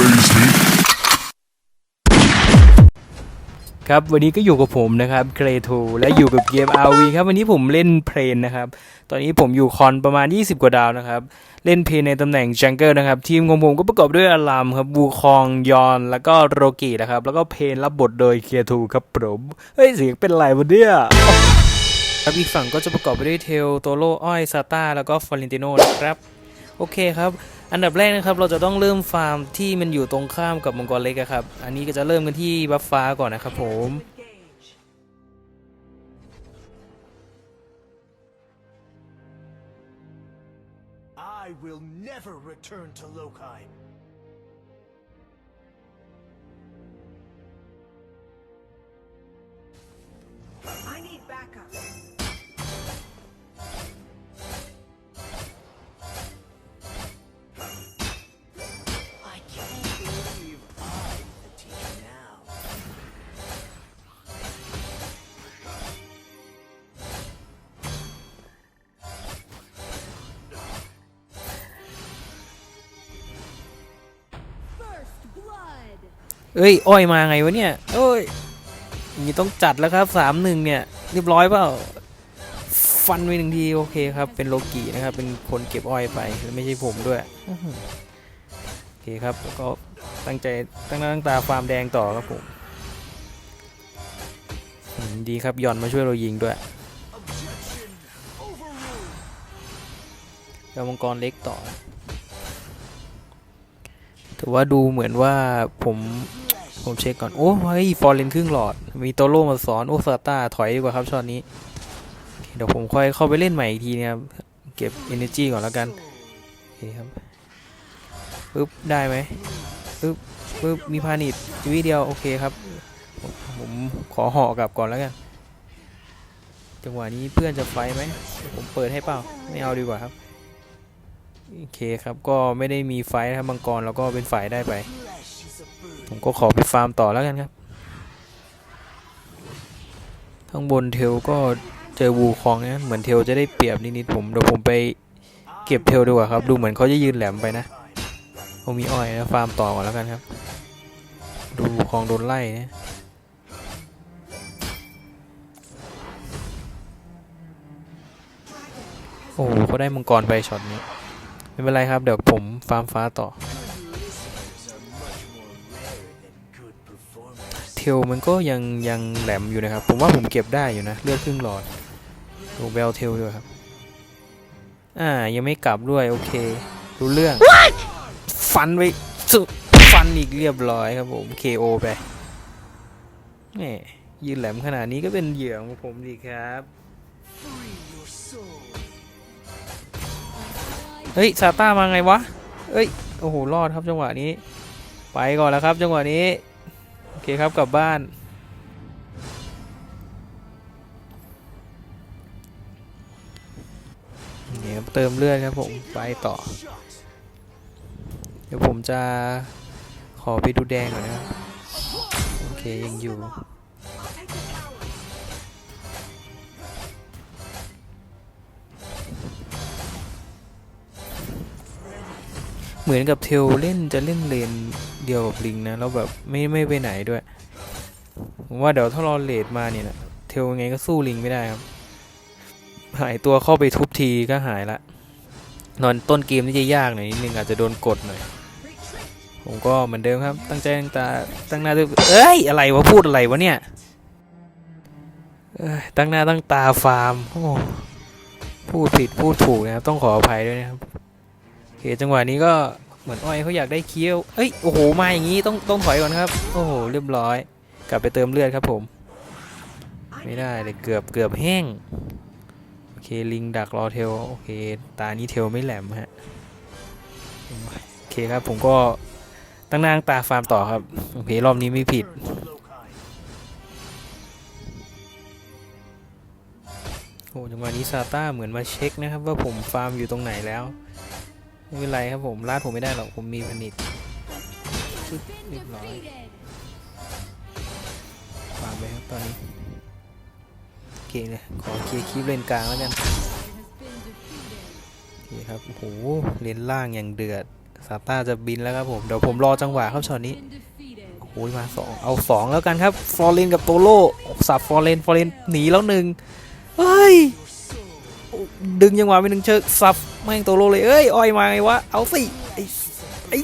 phase me. ครับวันนี้ก็อยู่กับผมนะครับเกรโทและอยู่กับเกม RV ครับวันนี้ผมเล่นเพลนนะครับ ตอนนี้ผมอยู่คอนประมาณ 20 กว่าดาวนะครับ เล่นเพลนในตำแหน่งจังเกิลนะครับ ทีมของผมก็ประกอบด้วยอารามครับบูคองยอนแล้วก็โรกินะครับ แล้วก็เพลนรับบทโดยเกรทูครับผมเฮ้ยเสียงเป็นไรวะเนี่ยครับอีกฝั่งก็จะประกอบไปด้วยเทลโตโลอ้อยซาต้าแล้วก็ฟอเรนติโนนะครับ โอเคครับ อันดับแรกนะครับเราจะต้องเริ่มฟาร์มที่มันอยู่ตรงข้ามกับมังกรเล็กครับ อันนี้ก็จะเริ่มกันที่บัฟฟ้าก่อนนะครับผม เอ้ย อ้อยมาไงวะเนี่ยเอ้ยอย่างนี้ต้องจัดแล้วครับสามหนึ่งเนี่ยเรียบร้อยเปล่าฟันไปหนึ่งทีโอเคครับ เป็นโลกินะครับ เป็นคนเก็บอ้อยไปแล้วไม่ใช่ผมด้วยอื้อหือโอเคครับแล้วก็ตั้งใจตั้งหน้าตั้งตาฟาร์มแดงต่อครับผมอืมดีครับหย่อนมาช่วยเรายิงด้วย Objection! Overruled! แล้วมังกรเล็กต่อ ถือว่าดูเหมือนว่าผมผมเช็คก่อน โอ้เฮ้ยฟอร์เรนครึ่งหลอด มีโตโร่มาสอน โอ้ซาต้าถอยดีกว่าครับช็อตนี้ เดี๋ยวผมค่อยเข้าไปเล่นใหม่อีกทีนะครับ เก็บ energy ก่อนแล้วกันโอเคครับปึ๊บ ได้ไหมปึ๊บปึ๊บ มีพานิชชีวิตเดียว โอเคครับ ผมขอห่อกลับก่อนแล้วกัน จังหวะนี้เพื่อนจะไฟไหม ผมเปิดให้เปล่า ไม่เอาดีกว่าครับ โอเคครับก็ไม่ได้มีไฟนะครับมังกรแล้วก็เป็นฝ่ายได้ไป ผมก็ขอไปฟาร์มต่อแล้วกันครับ ข้างบนเทลก็เจอวูคองนะเหมือนเทลจะได้เปรียบนิดๆผมเดี๋ยวผมไปเก็บเทลดีกว่าครับ ดูเหมือนเขาจะยืนแหลมไปนะเขามีอ้อยนะฟาร์มต่อก่อนแล้วกันครับ ดูวูคองโดนไล่นะโอ้โหเขาได้มังกรไปช็อตนี้ ไม่เป็นไรครับ เดี๋ยวผมฟาร์มฟ้าต่อ Listeners are much more rare than good performance. เทลมันก็ยังยังแหลมอยู่นะครับ ผมว่าผมเก็บได้อยู่นะ เลือดครึ่งหลอดดูเบลเทลด้วยครับ อ่า ยังไม่กลับด้วย โอเค รู้เรื่อง ฟันไปสุดฟันอีกเรียบร้อยครับผม KO ไปแหมยืนแหลมขนาดนี้ก็เป็นเหยื่อของผมดีครับ เฮ้ยซาต้ามาไงวะเอ้ยโอ้โหรอดครับจังหวะนี้ ไปก่อนแล้วครับ จังหวะนี้โอเคครับกลับบ้านเนี่ครับเติมเลือดครับผมไปต่อ เดี๋ยวผมจะขอไปดูแดงก่อนนะครับโอเคยังอยู่ เหมือนกับเทลเล่นจะเล่นเลนเดียวกับลิงนะแล้วแบบไม่ไม่ไปไหนด้วยผมว่าเดี๋ยวถ้ารอเลดมาเนี่ยนะเทลยังไงก็สู้ลิงไม่ได้ครับหายตัวเข้าไปทุบทีก็หายละนอนต้นเกมนี่จะยากหน่อยนิดนึงอาจจะโดนกดหน่อยผมก็เหมือนเดิมครับ ตั้งใจตั้งตาตั้งหน้าตั้งเอ้ยอะไรวะพูดอะไรวะเนี่ยตั้งหน้าตั้งตาฟาร์มโอ้พูดผิดพูดถูกนะครับต้องขออภัยด้วยนะครับ เคจังหวะนี้ก็เหมือนอ้อยเขาอยากได้เคี้ยวเอ้ยโอ้โหมาอย่างนี้ต้องต้องถอยก่อนครับ โอ้โหเรียบร้อย กลับไปเติมเลือดครับผม ไม่ได้เลยเกือบเกือบแห้งโอเคลิงดักรอเทลโอเคตานี้เทลไม่แหลมฮะโอเคครับผมก็ตั้งหน้างตาฟาร์มต่อครับโอเครอบนี้ไม่ผิดโอ้จังหวะนี้ซาต้าเหมือนมาเช็คนะครับว่าผมฟาร์มอยู่ตรงไหนแล้ว ไม่เป็นไรครับผมลาดผมไม่ได้หรอกผมมีผนิตชึบเรียบร้อยฟาร์มไปครับตอนนี้โอเคเลยขอเคลียร์คลิปเลนกลางแล้วกันโอเคครับโอ้โหเลนล่างอย่างเดือดซาต้าจะบินแล้วครับผม เดี๋ยวผมรอจังหวะครับช็อตนี้โอ้ยมาสองเอาสองแล้วกันครับ ฟอร์เรนกับโตโร่สับฟอร์เรนฟอร์เรนหนีแล้วหนึ่งเฮ้ย ดึงยังหวะไปหนึ่งเชิกสับ แม่งโตโร่เลย เอ้ยอ้อยมาไงวะ เอาสิ ไอ้ไอ้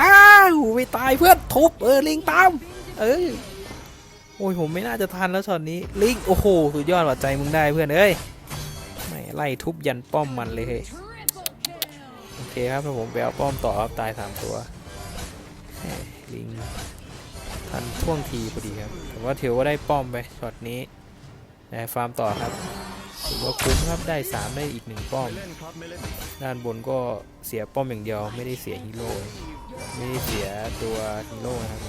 อ้าวไม่ตายเพื่อนทุบเออลิงตาม เออโอ้ยผมไม่น่าจะทันแล้วช็อตนี้ลิงโอ้โหสุดยอดว่ะใจมึงได้เพื่อนเอ้ยไม่ไล่ทุบยันป้อมมันเลยเฮ้ยโอเคครับถ้าผมไปเอาป้อมต่อครับตายสามตัวลิงทันท่วงทีพอดีครับแต่ว่าเทวก็ได้ป้อมไปช็อตนี้ฟาร์มต่อครับ ถือว่าคุ้มครับได้ 3 ได้อีกหนึ่งป้อม ด้านบนก็เสียป้อมอย่างเดียวไม่ได้เสียฮีโร่ไม่ได้เสียตัวฮีโร่นะครับ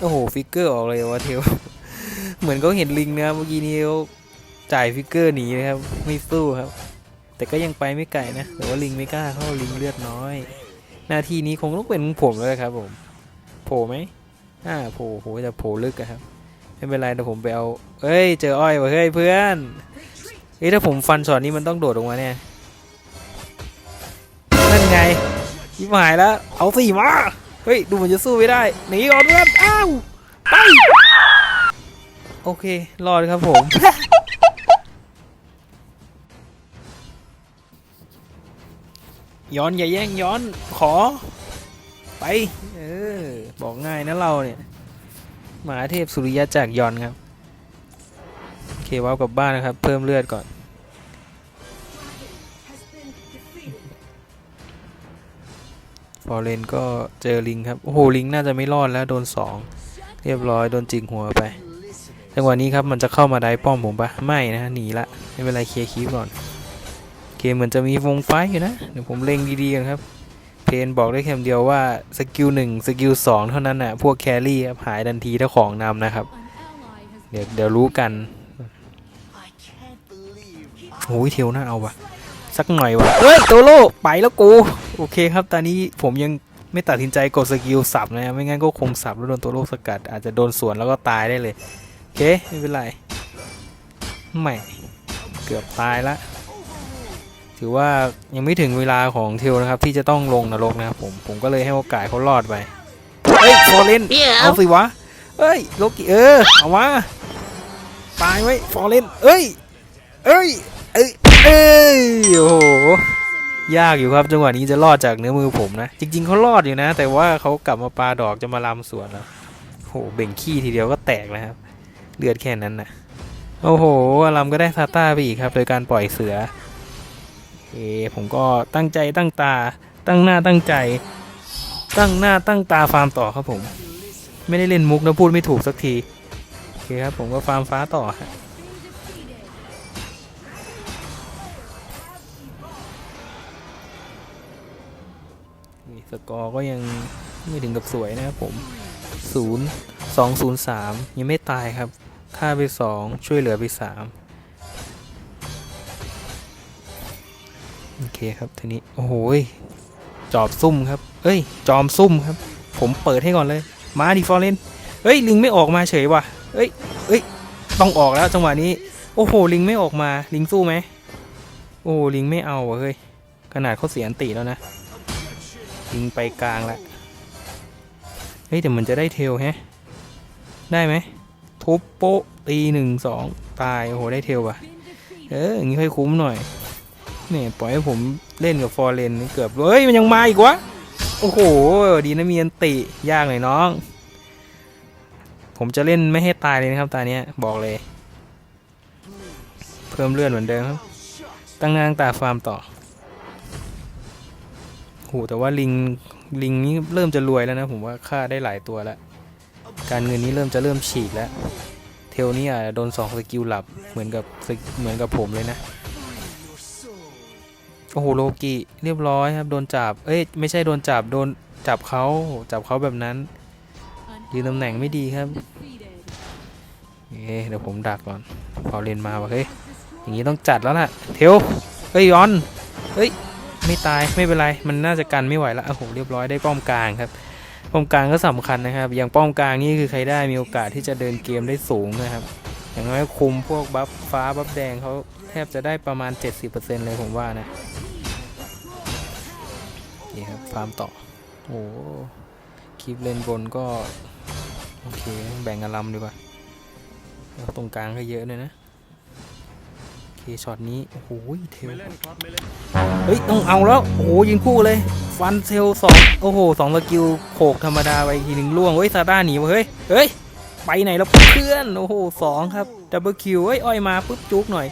โอ้โห ฟิกเกอร์ออกเลยวะเทว เหมือนเขาเห็นลิงนะเมื่อกี้นี้เข จ่ายฟิกเกอร์หนีนะครับ ไม่สู้ครับ แต่ก็ยังไปไม่ไกลนะแต่ว่าลิงไม่กล้าเข้าลิงเลือดน้อย หน้าที่นี้คงต้องเป็นผมแล้วครับผมโผล่ไหมอ่าโผล่โหจะโผล่ลึกครับ ไม่เป็นไรเดี๋ยวผมไปเอาเอ้ย เจออ้อยว่ะเฮ้ยเพื่อนเฮ้ยถ้าผมฟันช็อตนี้มันต้องโดดลงมาเนี่ยนั่นไงยิบหายแล้ว เอาสิมา เฮ้ย ดูเหมันจะสู้ไม่ได้ หนีก่อนเพื่อน อ้าว ไป โอเค รอดครับผม ย้อนอย่าแย่งย้อนขอ ไป เออ บอกง่ายนะเราเนี่ยมหาเทพสุริยะจากย้อนครับเคว้าวกลับบ้านนะครับ เพิ่มเลือดก่อนฟอร์เรนก็เจอลิงครับ โอ้โห ลิงน่าจะไม่รอดแล้วโดนสองเรียบร้อยโดนจิงหัวไปจังหวะนี้ครับมันจะเข้ามาได้ป้อมผมปะไม่นะหนีละ ไม่เป็นไรเคลียร์คีปก่อน โอเคเหมือนจะมีวงไฟอยู่นะ เดี๋ยวผมเล็งดีๆกันครับ เพนบอกได้แค่เดียวว่าสกิลหนึ่งสกิลสองเท่านั้นน่ะ พวกแครี่ครับหายทันทีถ้าของนำนะครับ เดี๋ยวเดี๋ยวรู้กันโอ้ยเทวน่าเอาวะสักหน่อยวะเฮ้ยโตโร่ไปแล้วกู โอเคครับตอนนี้ผมยังไม่ตัดสินใจกดสกิลสับนะไม่งั้นก็คงสับแล้วโดนโตโร่สกัด อาจจะโดนสวนแล้วก็ตายได้เลย โอเค ไม่เป็นไร ไม่ เกือบตายละ ถือว่ายังไม่ถึงเวลาของเทลนะครับ ที่จะต้องลงนรกนะครับผมผมก็เลยให้โอกาสเขารอดไปเฮ้ยโฟเลนเอาสิวะเอ้ยโลกิเออเอาวะตายไว้ฟอเลนเอ้ยเอ้ยเอ้ยเอ้ยโอ้โหยากอยู่ครับจังหวะนี้จะรอดจากเนื้อมือผมนะ จริง ๆเขารอดอยู่นะ แต่ว่าเขากลับมาปาดอกจะมาลำสวนแล้วโอ้โหเบ่งขี้ทีเดียวก็แตกแล้วครับเลือดแค่นั้นนะโอ้โหอลัมก็ได้ซาต้าไปอีกครับ โดยการปล่อยเสือ เคผมก็ตั้งใจตั้งตา ตั้งหน้าตั้งใจ ตั้งหน้าตั้งตาฟาร์มต่อครับผม ไม่ได้เล่นมุกนะพูดไม่ถูกสักทีโอเคครับผมก็ฟาร์มฟ้าต่อฮะสกอร์ก็ยังไม่ถึงกับสวยนะครับผม 0 2 0 3 ยังไม่ตายครับ ฆ่าไป 2 ช่วยเหลือไป 3 โอเคครับทีนี้โอ้โหจอบซุ่มครับ เอ้ย จอมซุ่มครับ ผมเปิดให้ก่อนเลย มาดิฟอร์เรนเฮ้ย ลิงไม่ออกมาเฉยว่ะเอ้ยเอ้ย ต้องออกแล้วจังหวะนี้ โอ้โห ลิงไม่ออกมา ลิงสู้ไหม โอ้ลิงไม่เอาว่ะเฮ้ย ขนาดเขาเสียอันติแล้วนะยิงไปกลางละ เฮ้ยแต่มันจะได้เทลแฮะ ได้ไหม ทุบโป๊ะตีหนึ่งสองตาย โอ้โห ได้เทลว่ะ เอออย่างนี้ค่อยคุ้มหน่อย เนี่ยปล่อยให้ผมเล่นกับฟอร์เรนเกือบเฮ้ยมันยังมาอีกวะโอ้โหดีนะมีอันติยากหน่อยน้อง ผมจะเล่นไม่ให้ตายเลยนะครับตาเนี้ยบอกเลย เพิ่มเลือดเหมือนเดิมครับ ตั้งนางตาฟาร์มต่อโหแต่ว่าลิงลิงนี้เริ่มจะรวยแล้วนะผมว่าค่าได้หลายตัวแล้ว การเงินนี้เริ่มจะเริ่มฉีกแล้ว เทลนี่อาจจะโดนสองสกิลหลับเหมือนกับเหมือนกับผมเลยนะ โอ้โหโลกิเรียบร้อยครับโดนจับ เอ้ยไม่ใช่โดนจับโดนจับเขาจับเขาแบบนั้นยืนตำแหน่งไม่ดีครับเอ๊เดี๋ยวผมดักก่อนพอเรียนมาว่ะเฮ้ยอย่างนี้ต้องจัดแล้วล่ะเทลเฮ้ยยอนเฮ้ยไม่ตายไม่เป็นไรมันน่าจะกันไม่ไหวละโอ้โหเรียบร้อยได้ป้อมกลางครับป้อมกลางก็สำคัญนะครับ อย่างป้อมกลางนี่คือใครได้มีโอกาสที่จะเดินเกมได้สูงนะครับอย่างน้อยคุมพวกบัฟฟ้าบัฟแดงเขาแทบจะได้ประมาณ 70%เลยผมว่านะ นี่ครับฟาร์มต่อ โอ้คลิปเล่นบนก็ โอเค แบ่งกันลำดีกว่าแล้วตรงกลางก็เยอะเลยนะ โอเคช็อตนี้ โอ้โหเทลเล่นครับไม่เฮ้ย ต้องเอาแล้ว โอ้โหยิงคู่เลย ฟันเซลสองโอ้โหสองสกิลโขกธรรมดาไปทีหนึ่งล่วง เฮ้ยซาด้าหนีวะเฮ้ย เฮ้ย ไปไหนแล้วเพื่อน โอ้โหสองครับดับเบิลคิวเฮ้ย อ้อยมาปุ๊บจุกหน่อย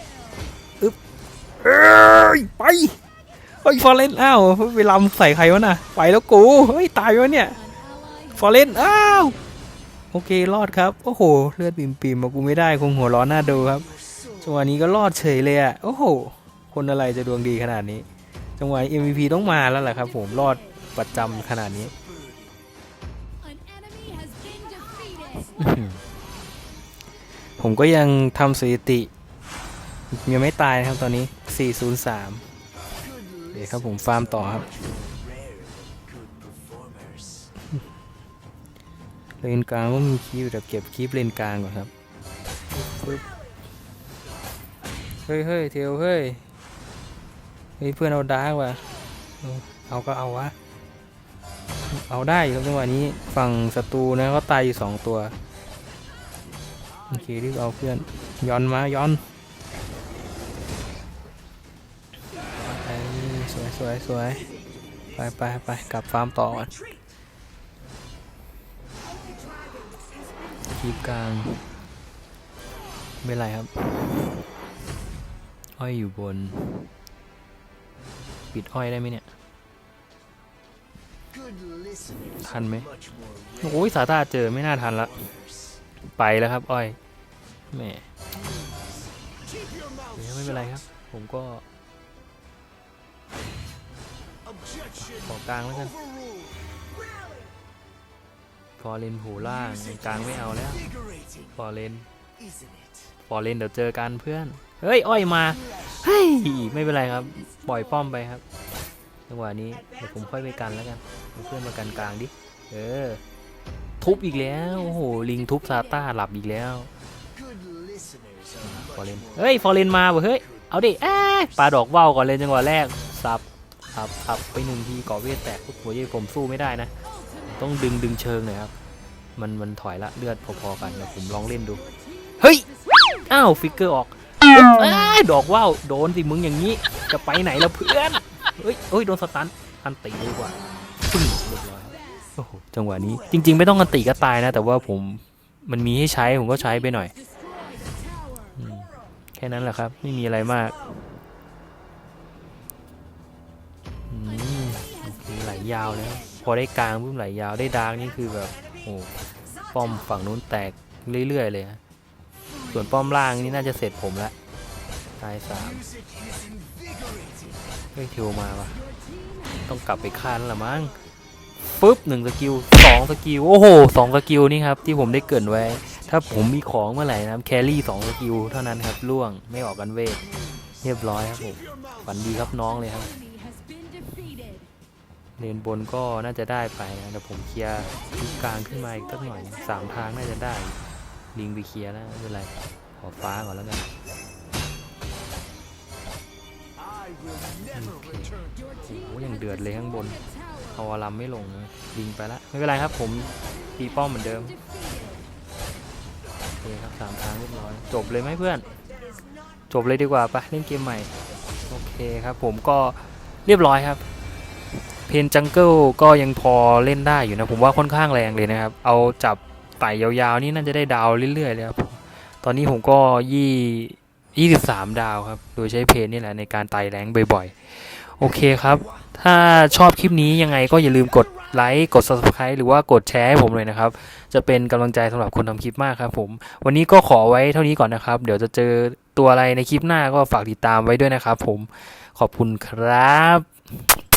อึ๊บเอ้ย ไป เฮ้ยฟอร์เรนอ้าวไปลำใส่ใครวะน่ะไปแล้วกูเฮ้ยตายวะเนี่ยฟอร์เรนอ้าวโอเครอดครับโอ้โหเลือดปิ่มๆมากูไม่ได้คงหัวร้อนหน้าดูครับจังหวะนี้ก็รอดเฉยเลยอะโอ้โหคนอะไรจะดวงดีขนาดนี้ จังหวะ MVP ต้องมาแล้วแหละครับ ผมรอดประจำขนาดนี้ผมก็ยังทำสถิติยังไม่ตายนะครับตอนนี้ 403 เดี๋ยวครับผมฟาร์มต่อครับเลนกลางก็มีคีบเดี๋ยวเก็บคีบเลนกลางก่อนครับเฮ้ยเฮ้ยเทลเฮ้ยเฮ้ยเพื่อนเอาดาร์กว่ะเอาก็เอาวะเอาได้ครับจังหวะนี้ฝั่งศัตรูนะเขาตายอยู่สองตัวโอเครีบเอาเพื่อนย้อนมาย้อน วยสวยสวยไปไปไปกลับฟาร์มต่อก่อนคีบกลางไม่ไรครับ อ้อยอยู่บน ปิดอ้อยได้ไหมเนี่ย ทันไหมโอ้ยสาตาเจอไม่น่าทันละ ไปแล้วครับ อ้อยแหม่ไม่เป็นไรครับ ผมก็ ขอกลางแล้วกัน overruled ฟอเรนหูล่างกลางไม่เอาแล้ว invigorating ฟอเรน isn't it ฟอเรนเดี๋ยวเจอกันเพื่อน เฮ้ย อ้อยมา เฮ้ย ไม่เป็นไรครับ ปล่อยป้อมไปครับจังหวะนี้เดี๋ยวผมค่อยไปกันแล้วกัน เพื่อนมากันกลางดิ เออ ทุบอีกแล้ว โอ้โห ลิงทุบซาต้าหลับอีกแล้วฟอเรนเฮ้ย ฟอเรนมาเว้ย เฮ้ย เอาดิเอ้ยปลาดอกว่าวก่อนเลยจังหวะแรก สับสับสับไปหนึ่งทีก่อเวทแตกปุ๊บหัวเย่ผมสู้ไม่ได้นะ ต้องดึงดึงเชิงหน่อยครับ มันมันถอยละเลือดพอๆกันเดี๋ยวผมลองเล่นดู เฮ้ย อ้าวฟิกเกอร์ออกอดอกว่าวโดนสิมึงอย่างนี้ จะไปไหนแล้วเพื่อน เฮ้ยเฮ้ยโดนสตันอันตีดีกว่าปึ้งเรียบร้อยโอ้โหจังหวะนี้จริง ๆ ไม่ต้องอันตีก็ตายนะ แต่ว่าผมมันมีให้ใช้ผมก็ใช้ไปหน่อย แค่นั้นแหละครับ ไม่มีอะไรมาก ยาวแล้วพอได้กลางปุ๊บไหลยาวได้ดาร์กนี่คือแบบโอ้ป้อมฝั่งนู้นแตกเรื่อยๆเลยฮะส่วนป้อมล่างนี่น่าจะเสร็จผมละตายสามเฮ้ยทิวมาวะต้องกลับไปค้านละมั้งปุ๊บหนึ่งสกิลสองสกิลโอ้โหสองสกิลนี่ครับที่ผมได้เกินไว้ ถ้าผมมีของเมื่อไหร่นะแครี่สองสกิลเท่านั้นครับล่วงไม่ออกกันเวทเรียบร้อยครับผมฝันดีครับน้องเลยครับ เลนบนก็น่าจะได้ไปนะเดี๋ยวผมเคลียร์ทิศกลางขึ้นมาอีกสักหน่อยสามทางน่าจะได้ ลิงไปเคลียร์แล้วไม่เป็นไรขอฟ้าก่อนแล้วกัน I will never return to โอ้ยังเดือดเลยข้างบนเอาอารัมไม่ลงนะลิงไปละไม่เป็นไรครับผมตีป้อมเหมือนเดิมโอเคครับสามทางเรียบร้อยจบเลยไหมเพื่อน จบเลยดีกว่าไปเล่นเกมใหม่โอเคครับผมก็เรียบร้อยครับ เพนจังเกิลก็ยังพอเล่นได้อยู่นะ ผมว่าค่อนข้างแรงเลยนะครับ เอาจับไต่ยาวๆ นี่น่าจะได้ดาวเรื่อยๆเลยครับ ตอนนี้ผมก็ยี่ยี่สิบสามดาวครับ โดยใช้เพนนี่แหละในการไต่แรงบ่อยๆ โอเคครับ ถ้าชอบคลิปนี้ยังไงก็อย่าลืมกดไลค์ กด subscribe หรือว่ากดแชร์ให้ผมเลยนะครับ จะเป็นกำลังใจสำหรับคนทำคลิปมากครับผม วันนี้ก็ขอไว้เท่านี้ก่อนนะครับ เดี๋ยวจะเจอตัวอะไรในคลิปหน้าก็ฝากติดตามไว้ด้วยนะครับผม ขอบคุณครับ